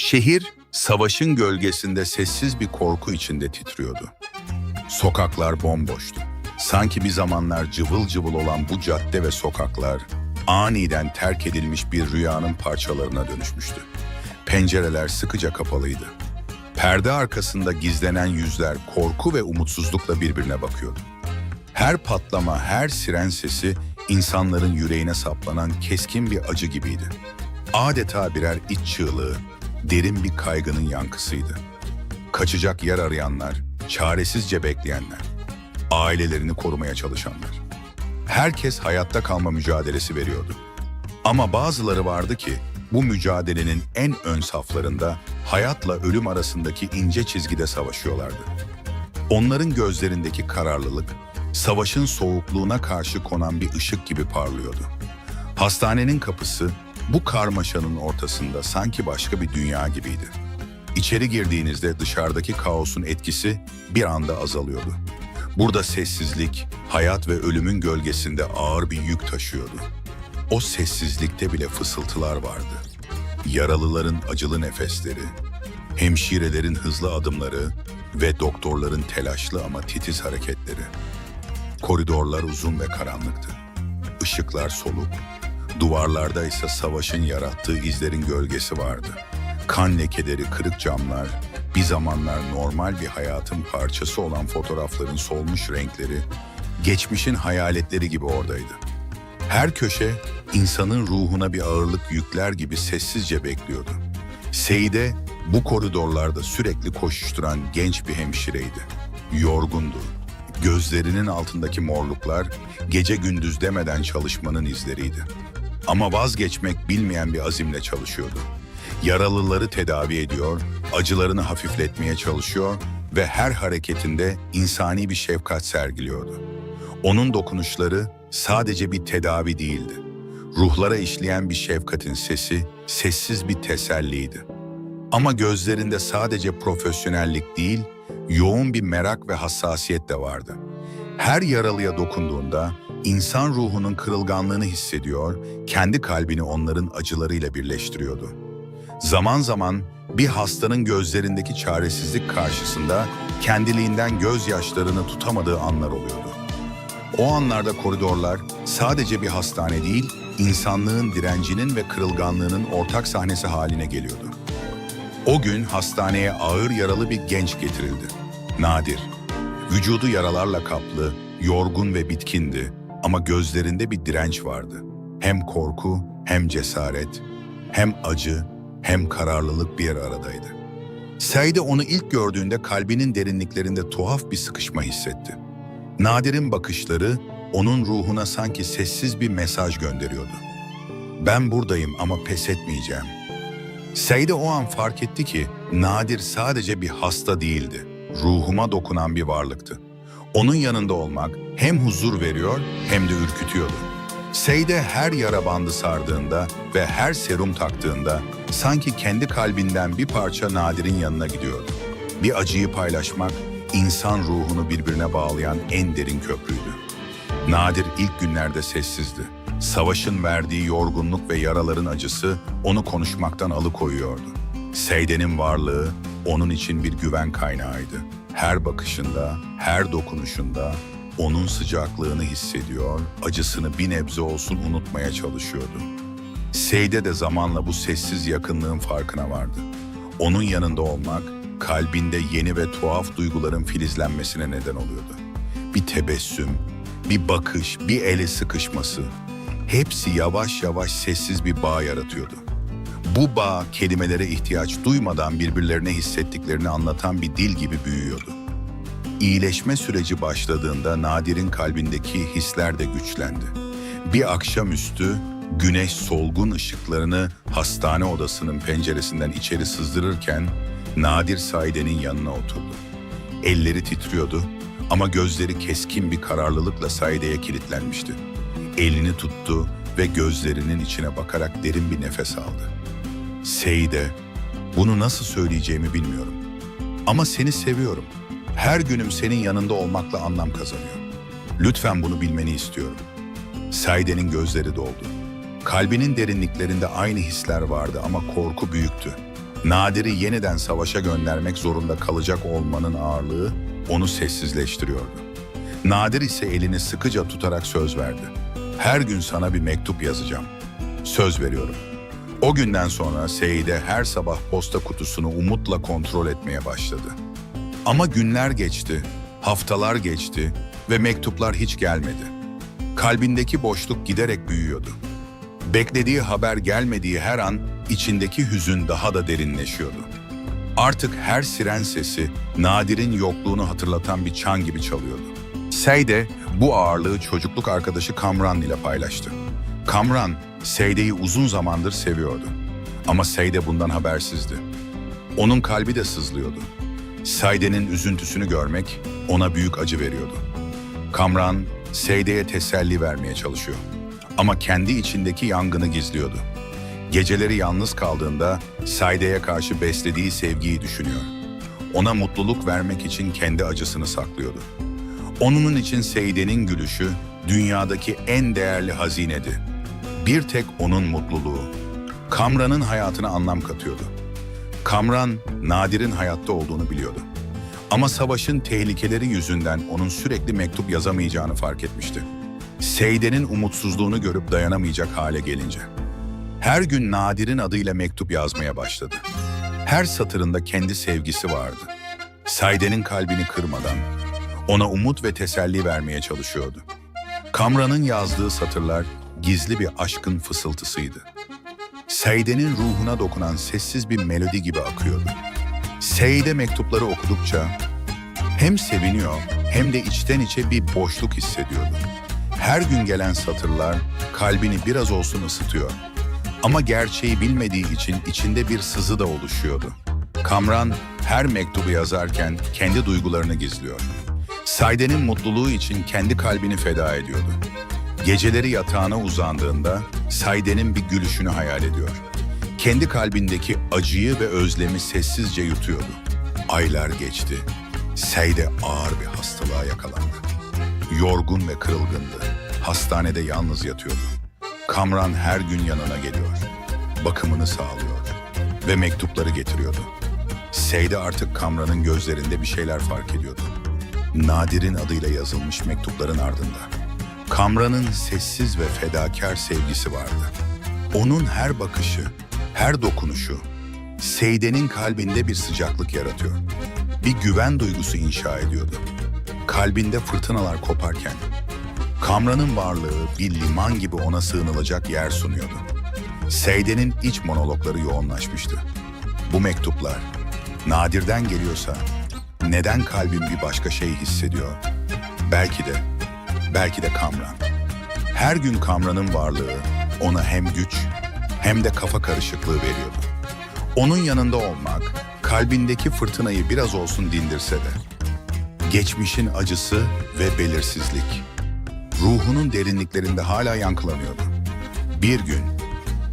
Şehir, savaşın gölgesinde sessiz bir korku içinde titriyordu. Sokaklar bomboştu. Sanki bir zamanlar cıvıl cıvıl olan bu cadde ve sokaklar aniden terk edilmiş bir rüyanın parçalarına dönüşmüştü. Pencereler sıkıca kapalıydı. Perde arkasında gizlenen yüzler korku ve umutsuzlukla birbirine bakıyordu. Her patlama, her siren sesi insanların yüreğine saplanan keskin bir acı gibiydi. Adeta birer iç çığlığı, derin bir kaygının yankısıydı. Kaçacak yer arayanlar, çaresizce bekleyenler, ailelerini korumaya çalışanlar. Herkes hayatta kalma mücadelesi veriyordu. Ama bazıları vardı ki bu mücadelenin en ön saflarında hayatla ölüm arasındaki ince çizgide savaşıyorlardı. Onların gözlerindeki kararlılık, savaşın soğukluğuna karşı konan bir ışık gibi parlıyordu. Hastanenin kapısı bu karmaşanın ortasında sanki başka bir dünya gibiydi. İçeri girdiğinizde dışarıdaki kaosun etkisi bir anda azalıyordu. Burada sessizlik, hayat ve ölümün gölgesinde ağır bir yük taşıyordu. O sessizlikte bile fısıltılar vardı. Yaralıların acılı nefesleri, hemşirelerin hızlı adımları ve doktorların telaşlı ama titiz hareketleri. Koridorlar uzun ve karanlıktı. Işıklar soluk, duvarlarda ise savaşın yarattığı izlerin gölgesi vardı. Kan lekeleri, kırık camlar, bir zamanlar normal bir hayatın parçası olan fotoğrafların solmuş renkleri, geçmişin hayaletleri gibi oradaydı. Her köşe insanın ruhuna bir ağırlık yükler gibi sessizce bekliyordu. Seyide bu koridorlarda sürekli koşuşturan genç bir hemşireydi. Yorgundu. Gözlerinin altındaki morluklar gece gündüz demeden çalışmanın izleriydi. Ama vazgeçmek bilmeyen bir azimle çalışıyordu. Yaralıları tedavi ediyor, acılarını hafifletmeye çalışıyor ve her hareketinde insani bir şefkat sergiliyordu. Onun dokunuşları sadece bir tedavi değildi. Ruhlara işleyen bir şefkatin sesi, sessiz bir teselliydi. Ama gözlerinde sadece profesyonellik değil, yoğun bir merak ve hassasiyet de vardı. Her yaralıya dokunduğunda insan ruhunun kırılganlığını hissediyor, kendi kalbini onların acılarıyla birleştiriyordu. Zaman zaman bir hastanın gözlerindeki çaresizlik karşısında kendiliğinden gözyaşlarını tutamadığı anlar oluyordu. O anlarda koridorlar sadece bir hastane değil, insanlığın direncinin ve kırılganlığının ortak sahnesi haline geliyordu. O gün hastaneye ağır yaralı bir genç getirildi. Nadir. Vücudu yaralarla kaplı, yorgun ve bitkindi ama gözlerinde bir direnç vardı. Hem korku, hem cesaret, hem acı, hem kararlılık bir aradaydı. Saide onu ilk gördüğünde kalbinin derinliklerinde tuhaf bir sıkışma hissetti. Nadir'in bakışları onun ruhuna sanki sessiz bir mesaj gönderiyordu. Ben buradayım ama pes etmeyeceğim. Saide o an fark etti ki Nadir sadece bir hasta değildi. Ruhuma dokunan bir varlıktı. Onun yanında olmak hem huzur veriyor hem de ürkütüyordu. Seyde her yara bandı sardığında ve her serum taktığında sanki kendi kalbinden bir parça Nadir'in yanına gidiyordu. Bir acıyı paylaşmak insan ruhunu birbirine bağlayan en derin köprüydü. Nadir ilk günlerde sessizdi. Savaşın verdiği yorgunluk ve yaraların acısı onu konuşmaktan alıkoyuyordu. Seyde'nin varlığı onun için bir güven kaynağıydı. Her bakışında, her dokunuşunda onun sıcaklığını hissediyor, acısını bir nebze olsun unutmaya çalışıyordu. Seyde de zamanla bu sessiz yakınlığın farkına vardı. Onun yanında olmak, kalbinde yeni ve tuhaf duyguların filizlenmesine neden oluyordu. Bir tebessüm, bir bakış, bir ele sıkışması, hepsi yavaş yavaş sessiz bir bağ yaratıyordu. Bu bağ kelimelere ihtiyaç duymadan birbirlerine hissettiklerini anlatan bir dil gibi büyüyordu. İyileşme süreci başladığında Nadir'in kalbindeki hisler de güçlendi. Bir akşamüstü güneş solgun ışıklarını hastane odasının penceresinden içeri sızdırırken Nadir Saide'nin yanına oturdu. Elleri titriyordu ama gözleri keskin bir kararlılıkla Saide'ye kilitlenmişti. Elini tuttu ve gözlerinin içine bakarak derin bir nefes aldı. Seyde, bunu nasıl söyleyeceğimi bilmiyorum. Ama seni seviyorum. Her günüm senin yanında olmakla anlam kazanıyor. Lütfen bunu bilmeni istiyorum. Saide'nin gözleri doldu. Kalbinin derinliklerinde aynı hisler vardı ama korku büyüktü. Nadir'i yeniden savaşa göndermek zorunda kalacak olmanın ağırlığı onu sessizleştiriyordu. Nadir ise elini sıkıca tutarak söz verdi. Her gün sana bir mektup yazacağım. Söz veriyorum. O günden sonra Seyide her sabah posta kutusunu umutla kontrol etmeye başladı. Ama günler geçti, haftalar geçti ve mektuplar hiç gelmedi. Kalbindeki boşluk giderek büyüyordu. Beklediği haber gelmediği her an içindeki hüzün daha da derinleşiyordu. Artık her siren sesi Nadir'in yokluğunu hatırlatan bir çan gibi çalıyordu. Seyde bu ağırlığı çocukluk arkadaşı Kamran ile paylaştı. Kamran, Seyde'yi uzun zamandır seviyordu. Ama Seyde bundan habersizdi. Onun kalbi de sızlıyordu. Seyde'nin üzüntüsünü görmek ona büyük acı veriyordu. Kamran, Seyde'ye teselli vermeye çalışıyor. Ama kendi içindeki yangını gizliyordu. Geceleri yalnız kaldığında Seyde'ye karşı beslediği sevgiyi düşünüyor. Ona mutluluk vermek için kendi acısını saklıyordu. Onun için Seyde'nin gülüşü dünyadaki en değerli hazinedi. Bir tek onun mutluluğu. Kamran'ın hayatına anlam katıyordu. Kamran, Nadir'in hayatta olduğunu biliyordu. Ama savaşın tehlikeleri yüzünden onun sürekli mektup yazamayacağını fark etmişti. Seyde'nin umutsuzluğunu görüp dayanamayacak hale gelince. Her gün Nadir'in adıyla mektup yazmaya başladı. Her satırında kendi sevgisi vardı. Seyde'nin kalbini kırmadan ona umut ve teselli vermeye çalışıyordu. Kamran'ın yazdığı satırlar gizli bir aşkın fısıltısıydı. Seyde'nin ruhuna dokunan sessiz bir melodi gibi akıyordu. Seyde mektupları okudukça hem seviniyor hem de içten içe bir boşluk hissediyordu. Her gün gelen satırlar kalbini biraz olsun ısıtıyor. Ama gerçeği bilmediği için içinde bir sızı da oluşuyordu. Kamran her mektubu yazarken kendi duygularını gizliyor. Sayde'nin mutluluğu için kendi kalbini feda ediyordu. Geceleri yatağına uzandığında Sayde'nin bir gülüşünü hayal ediyor. Kendi kalbindeki acıyı ve özlemi sessizce yutuyordu. Aylar geçti. Seyde ağır bir hastalığa yakalandı. Yorgun ve kırılgındı. Hastanede yalnız yatıyordu. Kamran her gün yanına geliyor. Bakımını sağlıyor ve mektupları getiriyordu. Seyde artık Kamran'ın gözlerinde bir şeyler fark ediyordu. Nadir'in adıyla yazılmış mektupların ardında. Kamran'ın sessiz ve fedakar sevgisi vardı. Onun her bakışı, her dokunuşu Seyde'nin kalbinde bir sıcaklık yaratıyor. Bir güven duygusu inşa ediyordu. Kalbinde fırtınalar koparken Kamran'ın varlığı bir liman gibi ona sığınılacak yer sunuyordu. Seyde'nin iç monologları yoğunlaşmıştı. Bu mektuplar Nadir'den geliyorsa neden kalbim bir başka şey hissediyor? Belki de, belki de Kamran. Her gün Kamran'ın varlığı ona hem güç hem de kafa karışıklığı veriyordu. Onun yanında olmak kalbindeki fırtınayı biraz olsun dindirse de. Geçmişin acısı ve belirsizlik ruhunun derinliklerinde hala yankılanıyordu. Bir gün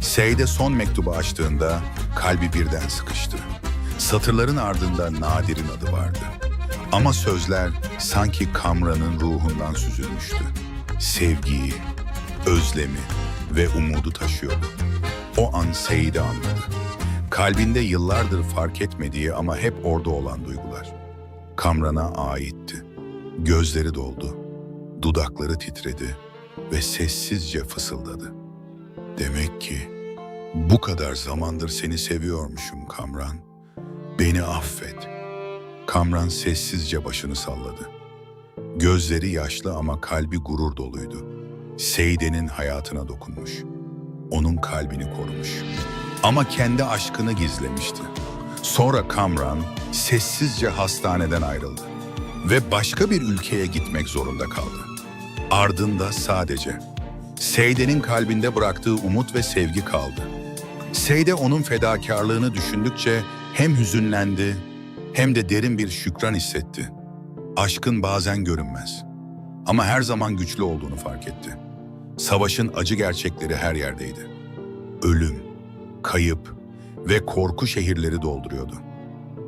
Seyde son mektubu açtığında kalbi birden sıkıştı. Satırların ardında Nadir'in adı vardı. Ama sözler sanki Kamran'ın ruhundan süzülmüştü. Sevgiyi, özlemi ve umudu taşıyordu. O an Seyde anladı. Kalbinde yıllardır fark etmediği ama hep orada olan duygular. Kamran'a aitti. Gözleri doldu. Dudakları titredi ve sessizce fısıldadı. Demek ki bu kadar zamandır seni seviyormuşum Kamran. Beni affet. Kamran sessizce başını salladı. Gözleri yaşlı ama kalbi gurur doluydu. Seyde'nin hayatına dokunmuş. Onun kalbini korumuş. Ama kendi aşkını gizlemişti. Sonra Kamran sessizce hastaneden ayrıldı ve başka bir ülkeye gitmek zorunda kaldı. Ardında sadece Seyde'nin kalbinde bıraktığı umut ve sevgi kaldı. Seyde onun fedakarlığını düşündükçe hem hüzünlendi hem de derin bir şükran hissetti. Aşkın bazen görünmez ama her zaman güçlü olduğunu fark etti. Savaşın acı gerçekleri her yerdeydi. Ölüm, kayıp ve korku şehirleri dolduruyordu.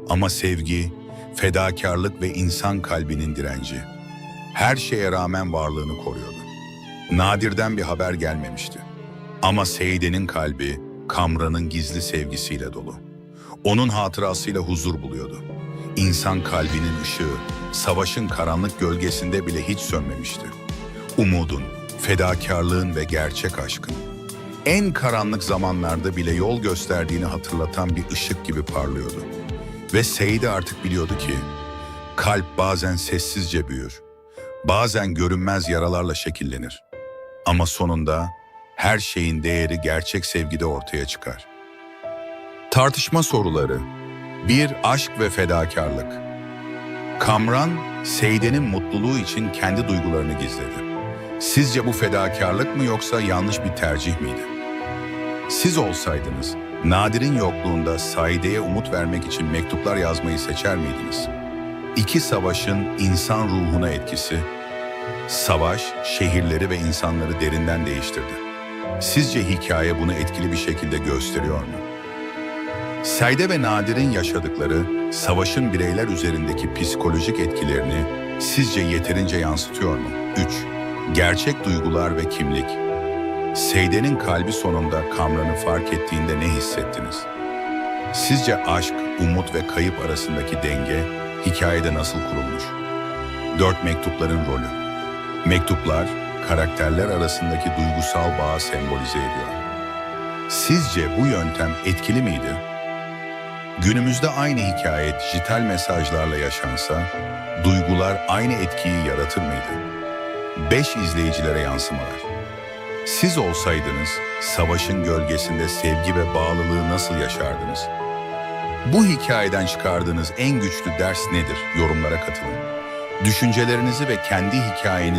Ama sevgi, fedakarlık ve insan kalbinin direnci her şeye rağmen varlığını koruyordu. Nadir'den bir haber gelmemişti. Ama Seyde'nin kalbi Kamran'ın gizli sevgisiyle dolu. Onun hatırasıyla huzur buluyordu. İnsan kalbinin ışığı, savaşın karanlık gölgesinde bile hiç sönmemişti. Umudun, fedakarlığın ve gerçek aşkın. En karanlık zamanlarda bile yol gösterdiğini hatırlatan bir ışık gibi parlıyordu. Ve Seydi artık biliyordu ki, kalp bazen sessizce büyür, bazen görünmez yaralarla şekillenir. Ama sonunda her şeyin değeri gerçek sevgide ortaya çıkar. Tartışma soruları 1. Aşk ve fedakarlık Kamran, Seyde'nin mutluluğu için kendi duygularını gizledi. Sizce bu fedakarlık mı yoksa yanlış bir tercih miydi? Siz olsaydınız, Nadir'in yokluğunda Saide'ye umut vermek için mektuplar yazmayı seçer miydiniz? İki savaşın insan ruhuna etkisi, savaş şehirleri ve insanları derinden değiştirdi. Sizce hikaye bunu etkili bir şekilde gösteriyor mu? Saide ve Nadir'in yaşadıkları savaşın bireyler üzerindeki psikolojik etkilerini sizce yeterince yansıtıyor mu? 3. Gerçek duygular ve kimlik. Seyde'nin kalbi sonunda Kamran'ı fark ettiğinde ne hissettiniz? Sizce aşk, umut ve kayıp arasındaki denge hikayede nasıl kurulmuş? 4. Mektupların rolü. Mektuplar, karakterler arasındaki duygusal bağı sembolize ediyor. Sizce bu yöntem etkili miydi? Günümüzde aynı hikaye dijital mesajlarla yaşansa, duygular aynı etkiyi yaratır mıydı? 5 izleyicilere yansımalar. Siz olsaydınız, savaşın gölgesinde sevgi ve bağlılığı nasıl yaşardınız? Bu hikayeden çıkardığınız en güçlü ders nedir? Yorumlara katılın. Düşüncelerinizi ve kendi hikayenizi